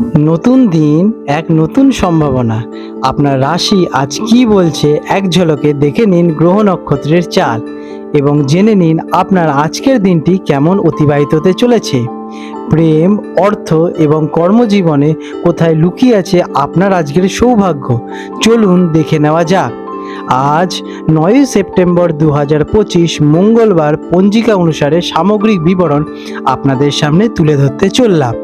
নতুন দিন, এক নতুন সম্ভাবনা। আপনার রাশি আজ কি বলছে এক ঝলকে দেখে নিন গ্রহ নক্ষত্রের চাল এবং জেনে নিন আপনার আজকের দিনটি কেমন অতিবাহিত হতে চলেছে। প্রেম, অর্থ এবং কর্মজীবনে কোথায় লুকিয়ে আছে আপনার আজকের সৌভাগ্য? চলুন দেখে নেওয়া যাক। আজ নয়ই সেপ্টেম্বর দু হাজার পঁচিশ, মঙ্গলবার পঞ্জিকা অনুসারে সামগ্রিক বিবরণ আপনাদের সামনে তুলে ধরতে চললাম।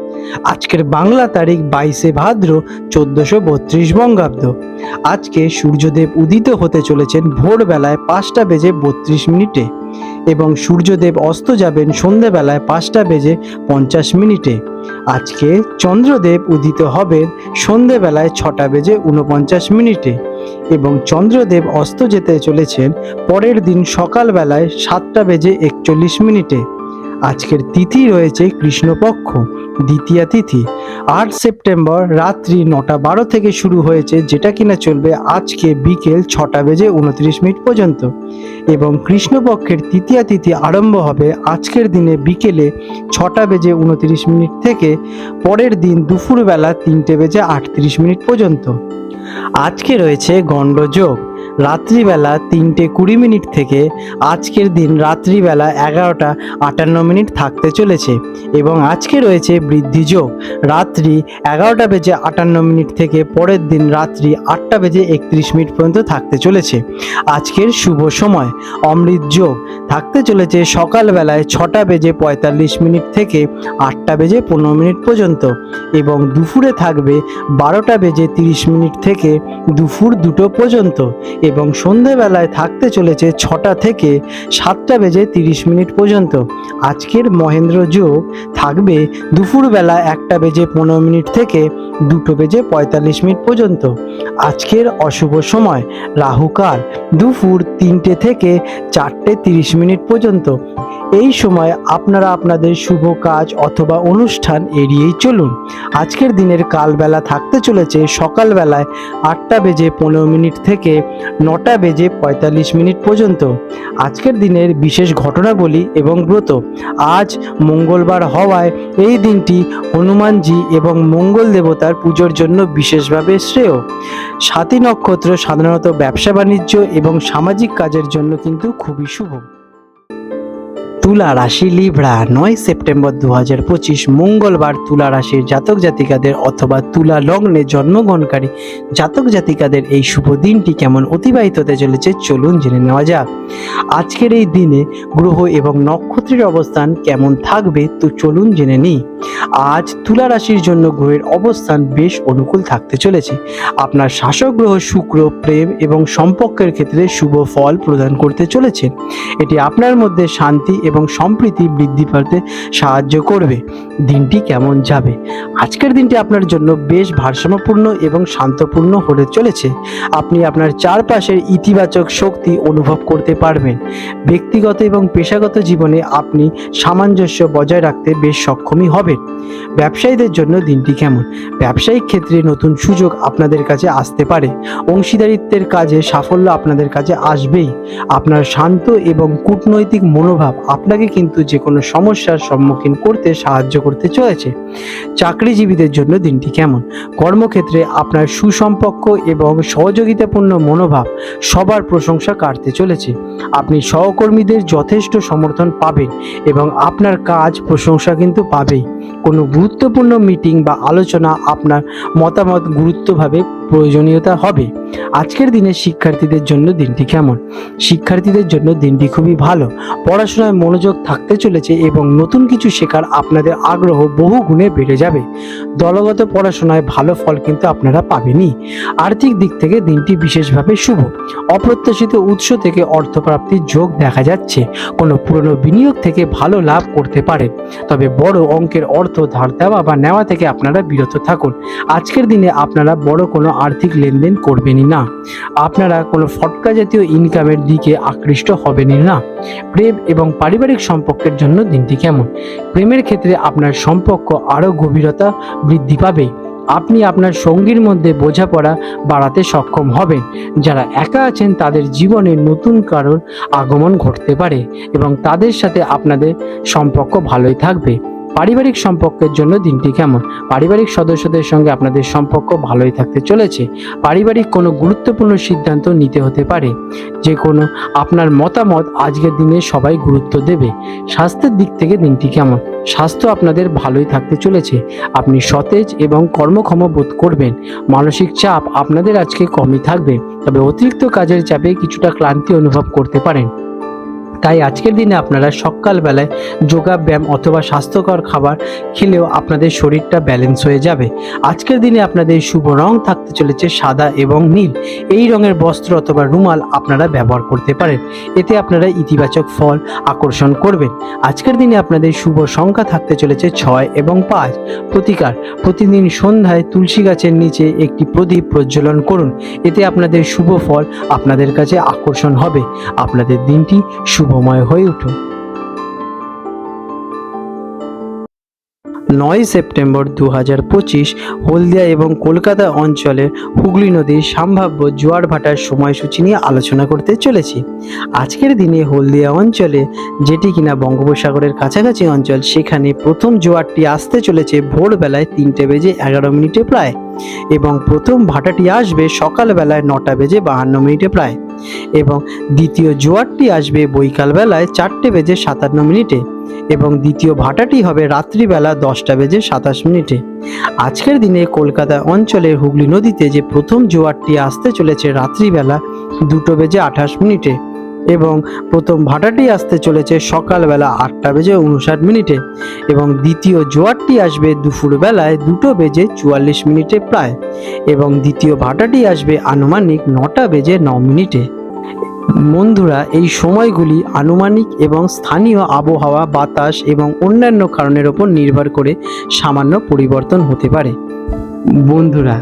আজকের বাংলা তারিখ বাইশে ভাদ্র চোদ্দশো বত্রিশ বঙ্গাব্দ। আজকে সূর্যদেব উদিত হতে চলেছেন ভোরবেলায় পাঁচটা বেজে বত্রিশ মিনিটে এবং সূর্যদেব অস্ত যাবেন সন্ধেবেলায় পাঁচটা বেজে পঞ্চাশ মিনিটে। আজকে চন্দ্রদেব উদিত হবেন সন্ধেবেলায় ছটা বেজে উনপঞ্চাশ মিনিটে এবং চন্দ্রদেব অস্ত যেতে চলেছেন পরের দিন সকালবেলায় সাতটা বেজে একচল্লিশ মিনিটে। আজকের তিথি রয়েছে কৃষ্ণপক্ষ। দ্বিতীয়া তিথি। আট সেপ্টেম্বর রাত্রি নটা বারো থেকে শুরু হয়েছে যেটা কিনা চলবে আজকে বিকেল ছটা বেজে উনত্রিশ মিনিট পর্যন্ত। এবং কৃষ্ণপক্ষের তৃতীয়া তিথি আরম্ভ হবে আজকের দিনে বিকেলে ছটা বেজে উনত্রিশ মিনিট থেকে পরের দিন দুপুরবেলা তিনটে বেজে আটত্রিশ মিনিট পর্যন্ত। আজকে রয়েছে গণ্ডযোগ। রাত্রিবেলা তিনটে কুড়ি মিনিট থেকে আজকের দিন রাত্রিবেলা এগারোটা আটান্ন মিনিট থাকতে চলেছে এবং আজকে রয়েছে বৃদ্ধি যোগ। রাত্রি এগারোটা বেজে আটান্ন মিনিট থেকে পরের দিন রাত্রি আটটা বেজে একত্রিশ মিনিট পর্যন্ত থাকতে চলেছে। আজকের শুভ সময়, অমৃত যোগ। থাকতে চলেছে সকালবেলায় ছটা বেজে পঁয়তাল্লিশ মিনিট থেকে আটটা বেজে পনেরো মিনিট পর্যন্ত এবং দুপুরে থাকবে বারোটা বেজে তিরিশ মিনিট থেকে দুপুর দুটো পর্যন্ত এবং সন্ধেবেলায় থাকতে চলেছে ছটা থেকে সাতটা বেজে তিরিশ মিনিট পর্যন্ত। আজকের মহেন্দ্র যোগ থাকবে দুপুরবেলা একটা বেজে পনেরো মিনিট থেকে দুটো বেজে পঁয়তাল্লিশ মিনিট পর্যন্ত। আজকের অশুভ সময় রাহুকাল দুপুর তিনটে থেকে চারটে তিরিশ মিনিট পর্যন্ত। এই সময় আপনারা আপনাদের শুভ কাজ অথবা অনুষ্ঠান এড়িয়েই চলুন। আজকের দিনের কালবেলা থাকতে চলেছে সকালবেলায় আটটা বেজে পনেরো মিনিট থেকে নটা বেজে পঁয়তাল্লিশ মিনিট পর্যন্ত। আজকের দিনের বিশেষ ঘটনাবলী এবং ব্রত। আজ মঙ্গলবার হওয়ায় এই দিনটি হনুমানজি এবং মঙ্গল দেবতার পুজোর জন্য বিশেষভাবে শ্রেয়। সাতী নক্ষত্র সাধারণত ব্যবসা বাণিজ্য এবং সামাজিক কাজের জন্য কিন্তু খুবই শুভ। তুলা রাশি লিভড়া নয় সেপ্টেম্বর দু হাজার পঁচিশ মঙ্গলবার তুলা রাশির জাতক জাতিকাদের অথবা তুলা লগ্নে জন্মগ্রহণকারী জাতক জাতিকাদের এই শুভ দিনটি কেমন অতিবাহিত হতে চলেছে চলুন জেনে নেওয়া যাক। আজকের এই দিনে গ্রহ এবং নক্ষত্রের অবস্থান কেমন থাকবে তো চলুন জেনে নিই। আজ তুলা রাশির জন্য গ্রহের অবস্থান বেশ অনুকূল থাকতে চলেছে। আপনার শাসক গ্রহ শুক্র, প্রেম এবং সম্পর্কের ক্ষেত্রে শুভ ফল প্রদান করতে চলেছে। এটি আপনার মধ্যে শান্তি এবং সম্প্রীতি বৃদ্ধি পেতে সাহায্য করবে। দিনটি কেমন যাবে? আজকের দিনটি আপনার জন্য বেশ ভারসাম্যপূর্ণ এবং শান্তপূর্ণ হতে চলেছে। আপনি আপনার চারপাশের ইতিবাচক শক্তি অনুভব করতে পারবেন। ব্যক্তিগত এবং পেশাগত জীবনে আপনি সামঞ্জস্য বজায় রাখতে বেশ সক্ষমই হবেন। ব্যবসায়ীদের জন্য দিনটি কেমন? ব্যবসায়িক ক্ষেত্রে নতুন সুযোগ আপনাদের কাছে আসতে পারে। অংশীদারিত্বের কাজে সাফল্য আপনাদের কাছে আসবেই। আপনার শান্ত এবং কূটনৈতিক মনোভাব আপনাকে কিন্তু যে কোনো সমস্যার সম্মুখীন করতে সাহায্য করতে চলেছে। চাকরিজীবীদের জন্য দিনটি কেমন? কর্মক্ষেত্রে আপনার সুসম্পর্ক এবং সহযোগিতাপূর্ণ মনোভাব সবার প্রশংসা কাটতে চলেছে। আপনি সহকর্মীদের যথেষ্ট সমর্থন পাবেন এবং আপনার কাজ প্রশংসা কিন্তু পাবেই। কোনো গুরুত্বপূর্ণ মিটিং বা আলোচনা আপনার মতামত গুরুত্বভাবে প্রয়োজনীয়তা হবে। আজকের দিনে শিক্ষার্থীদের জন্য দিনটি কেমন? শিক্ষার্থীদের জন্য দিনটি খুবই ভালো। পড়াশোনায় মনোযোগ থাকতে চলেছে এবং নতুন কিছু শেখার আপনাদের আগ্রহ বহু গুণে বেড়ে যাবে। দলগত পড়াশোনায় ভালো ফল কিন্তু আপনারা পাবেনই। আর্থিক দিক থেকে দিনটি বিশেষভাবে শুভ। অপ্রত্যাশিত উৎস থেকে অর্থপ্রাপ্তির যোগ দেখা যাচ্ছে। কোনো পুরনো বিনিয়োগ থেকে ভালো লাভ করতে পারেন তবে বড় অঙ্কের অর্থ ধার দেওয়া বা নেওয়া থেকে আপনারা বিরত থাকুন। আজকের দিনে আপনারা বড় কোনো আর্থিক লেনদেন করবেনই না। আপনারা কোনো ফটকা জাতীয় ইনকামের দিকে আকৃষ্ট হবেনই না। প্রেম এবং পারিবারিক সম্পর্কের জন্য দিনটি কেমন? প্রেমের ক্ষেত্রে আপনার সম্পর্ক আরও গভীরতা বৃদ্ধি পাবে। আপনি আপনার সঙ্গীর মধ্যে বোঝাপড়া বাড়াতে সক্ষম হবেন। যারা একা আছেন, তাদের জীবনে নতুন কারোর আগমন ঘটতে পারে এবং তাদের সাথে আপনাদের সম্পর্ক ভালোই থাকবে। পারিবারিক সম্পর্কের জন্য দিনটি কেমন? পারিবারিক সদস্যদের সঙ্গে আপনাদের সম্পর্ক ভালোই থাকতে চলেছে। পারিবারিক কোনো গুরুত্বপূর্ণ সিদ্ধান্ত নিতে হতে পারে। যে কোনো আপনার মতামত আজকের দিনে সবাই গুরুত্ব দেবে। স্বাস্থ্যের দিক থেকে দিনটি কেমন? স্বাস্থ্য আপনাদের ভালোই থাকতে চলেছে। আপনি সতেজ এবং কর্মক্ষম বোধ করবেন। মানসিক চাপ আপনাদের আজকে কমই থাকবে। তবে অতিরিক্ত কাজের চাপে কিছুটা ক্লান্তি অনুভব করতে পারেন। তাই আজকের দিনে আপনারা সকালবেলায় যোগা ব্যায়াম অথবা স্বাস্থ্যকর খাবার খেলেও আপনাদের শরীরটা ব্যালেন্স হয়ে যাবে। আজকের দিনে আপনাদের শুভ রং থাকতে চলেছে সাদা এবং নীল। এই রঙের বস্ত্র অথবা রুমাল আপনারা ব্যবহার করতে পারেন। এতে আপনারা ইতিবাচক ফল আকর্ষণ করবেন। আজকের দিনে আপনাদের শুভ সংখ্যা থাকতে চলেছে ছয় এবং পাঁচ। প্রতিকার, প্রতিদিন সন্ধ্যায় তুলসী গাছের নিচে একটি প্রদীপ প্রজ্বলন করুন। এতে আপনাদের শুভ ফল আপনাদের কাছে আকর্ষণ হবে। আপনাদের দিনটি শুভময় হয়ে উঠুন নয় সেপ্টেম্বর দু হাজার পঁচিশ, হলদিয়া এবং কলকাতা অঞ্চলে হুগলি নদীর সম্ভাব্য জোয়ার ভাটার সময়সূচি নিয়ে আলোচনা করতে চলেছি। আজকের দিনে হলদিয়া অঞ্চলে, যেটি কিনা বঙ্গোপসাগরের কাছাকাছি অঞ্চল, সেখানে প্রথম জোয়ারটি আসতে চলেছে ভোরবেলায় তিনটে বেজে এগারো মিনিটে প্রায় এবং প্রথম ভাটাটি আসবে সকালবেলায় নটা বেজে বাহান্ন মিনিটে প্রায়। এবং দ্বিতীয় জোয়ারটি আসবে বৈকালবেলায় চারটে বেজে সাতান্ন মিনিটে এবং দ্বিতীয় ভাটাটি হবে রাত্রিবেলা দশটা বেজে সাতাশ মিনিটে। আজকের দিনে কলকাতা অঞ্চলের হুগলি নদীতে যে প্রথম জোয়ারটি আসতে চলেছে রাত্রিবেলা দুটো বেজে আঠাশ মিনিটে এবং প্রথম ভাটাটি আসতে চলেছে সকালবেলা আটটা বেজে উনষাট মিনিটে এবং দ্বিতীয় জোয়ারটি আসবে দুপুরবেলায় দুটো বেজে চুয়াল্লিশ মিনিটে প্রায় এবং দ্বিতীয় ভাটাটি আসবে আনুমানিক নটা বেজে ন মিনিটে। বন্ধুরা, এই সময়গুলি আনুমানিক এবং স্থানীয় আবহাওয়া, বাতাস এবং অন্যান্য কারণের ওপর নির্ভর করে সামান্য পরিবর্তন হতে পারে। বন্ধুরা